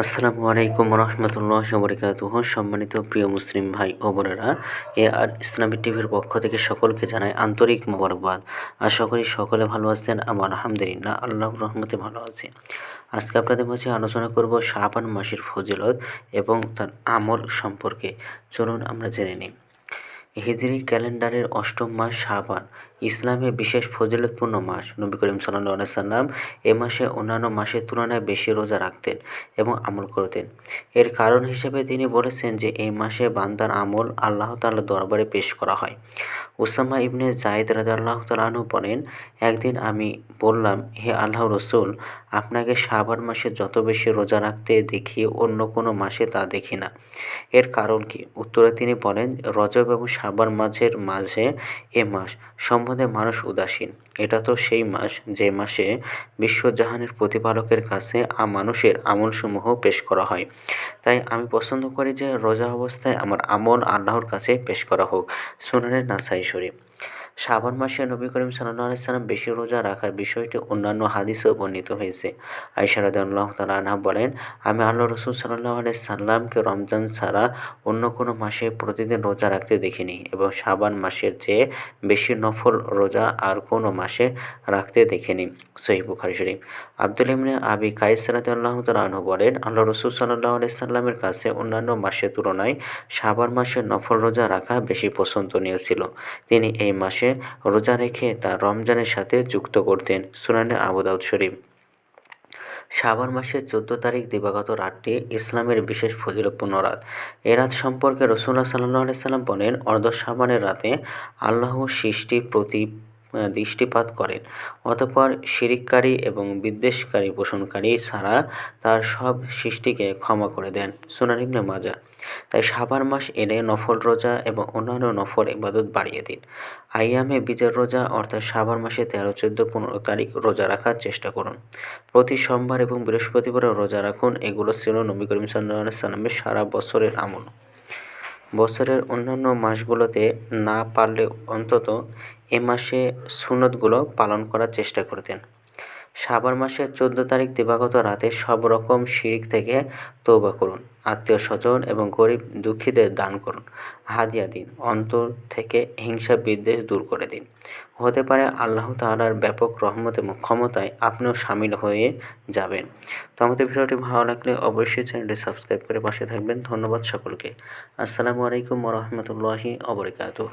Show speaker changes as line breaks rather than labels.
আসসালামু আলাইকুম রহমতুল্লাহ বরকাতুহ। সম্মানিত প্রিয় মুসলিম ভাই ও বোনেরা, এ আর ইসলামী টিভির পক্ষ থেকে সকলকে জানাই আন্তরিক মোবারকবাদ। আশা করি সকলে ভালো আছেন আমার আলহামদুলিল্লাহ, আল্লাহর রহমতে ভালো আছি। আজকে আপনাদের মাঝে আলোচনা করব শাবান মাসের ফজিলত এবং তার আমল সম্পর্কে। চলুন আমরা জেনে নিই। হিজরি ক্যালেন্ডারের অষ্টম মাস শাবান। ইসলামে বিশেষ ফজিলতপূর্ণ মাস। নবী করিম সাল্লাহ সাল্লাম এ মাসে অন্যান্য মাসের তুলনায় বেশি রোজা রাখতেন এবং আমল করতেন। এর কারণ হিসেবে তিনি বলেছেন যে, এই মাসে বান্দার আমল আল্লাহ তাল্লাহ দরবারে পেশ করা হয়। উসামা ইবনে জায়দ রাজাল্লাহ তালু বলেন, একদিন আমি বললাম, হে আল্লাহ রসুল, আপনাকে সাবার মাসে যত বেশি রোজা রাখতে দেখি, অন্য কোনো মাসে তা দেখি না। এর কারণ কি? উত্তরে তিনি বলেন, রজব এবং সাবার মাঝের মাঝে এ মাস সম্বন্ধে মানুষ উদাসীন। এটা তো সেই মাস, যে মাসে বিশ্বজাহানের প্রতিপালকের কাছে মানুষের আমলসমূহ পেশ করা হয়। তাই আমি পছন্দ করি যে রোজা অবস্থায় আমার আমল আল্লাহর কাছে পেশ করা হোক সুনানের নাসাই শরীফ। শ্রাবণ মাসে নবী করিম সাল্লাহ আলাইসাল্লাম বেশি রোজা রাখার বিষয়টি অন্যান্য হাদিসেও বর্ণিত হয়েছে। আইসারাদ আল্লাহ তালা আনহা বলেন, আমি আল্লাহ রসুল সাল্লাহ আলাই সাল্লামকে রমজান ছাড়া অন্য কোনো মাসে প্রতিদিন রোজা রাখতে দেখিনি এবং শ্রাবণ মাসের চেয়ে বেশি নফল রোজা আর কোনো মাসে রাখতে দেখিনি। সহি বুখারি শরীফ। আব্দুল ইমনে আবি কাইসরাদ আল্লাহ তালু বলেন আল্লাহ রসুল সাল্লাহ আলাই সাল্লামের কাছে অন্যান্য মাসের তুলনায় শ্রাবণ মাসে নফল রোজা রাখা বেশি পছন্দনীয় ছিল। তিনি এই মাসে রোজা রেখে তা রমজানের সাথে যুক্ত করতেন সুনানে আবুদাউদ শরীফ। শাবান মাসের চোদ্দ তারিখ দিবাগত রাতটি ইসলামের বিশেষ ফজিলপূর্ণ রাত। এ রাত সম্পর্কে রসুল্লাহ সাল্লাহ সাল্লাম বলেন, অর্ধ শাবানের রাতে আল্লাহ সৃষ্টি প্রতি দৃষ্টিপাত করেন। অতঃপর শিরিককারী এবং বিদ্বেষকারী পোষণকারী ছাড়া তার সব সৃষ্টিকে ক্ষমা করে দেন সুনানিবনে মাজা তাই সাবার মাস এলে নফল রোজা এবং অন্যান্য নফল ইবাদত বাড়িয়ে দিন। আইয়ামে বীজের রোজা, অর্থাৎ সাবার মাসে তেরো, চোদ্দ, পনেরো তারিখ রোজা রাখার চেষ্টা করুন। প্রতি সোমবার এবং বৃহস্পতিবারে রোজা রাখুন। এগুলো ছিল নবী করিম সাল্লাহ সাল্লামের সারা বছরের আমল। বছরের অন্যান্য মাসগুলোতে না পারলে অন্তত এ মাসে সুনতগুলো পালন করার চেষ্টা করতেন। সাবার মাসের চোদ্দ তারিখ দিবাগত রাতে সব রকম শিরিক থেকে তৌবা করুন, আত্মীয় স্বজন এবং গরিব দুঃখীদের দান করুন। হাদিয়া দিন, অন্তর থেকে হিংসা বিদ্বেষ দূর করে দিন। হতে পারে আল্লাহ তালার ব্যাপক রহমত এবং ক্ষমতায় আপনিও সামিল হয়ে যাবেন। তো আমাদের ভিডিওটি ভালো লাগলে অবশ্যই চ্যানেলটি সাবস্ক্রাইব করে পাশে থাকবেন। ধন্যবাদ সকলকে। আসসালামু আলাইকুম রহমতুল্লাহি অবরিকাতুহ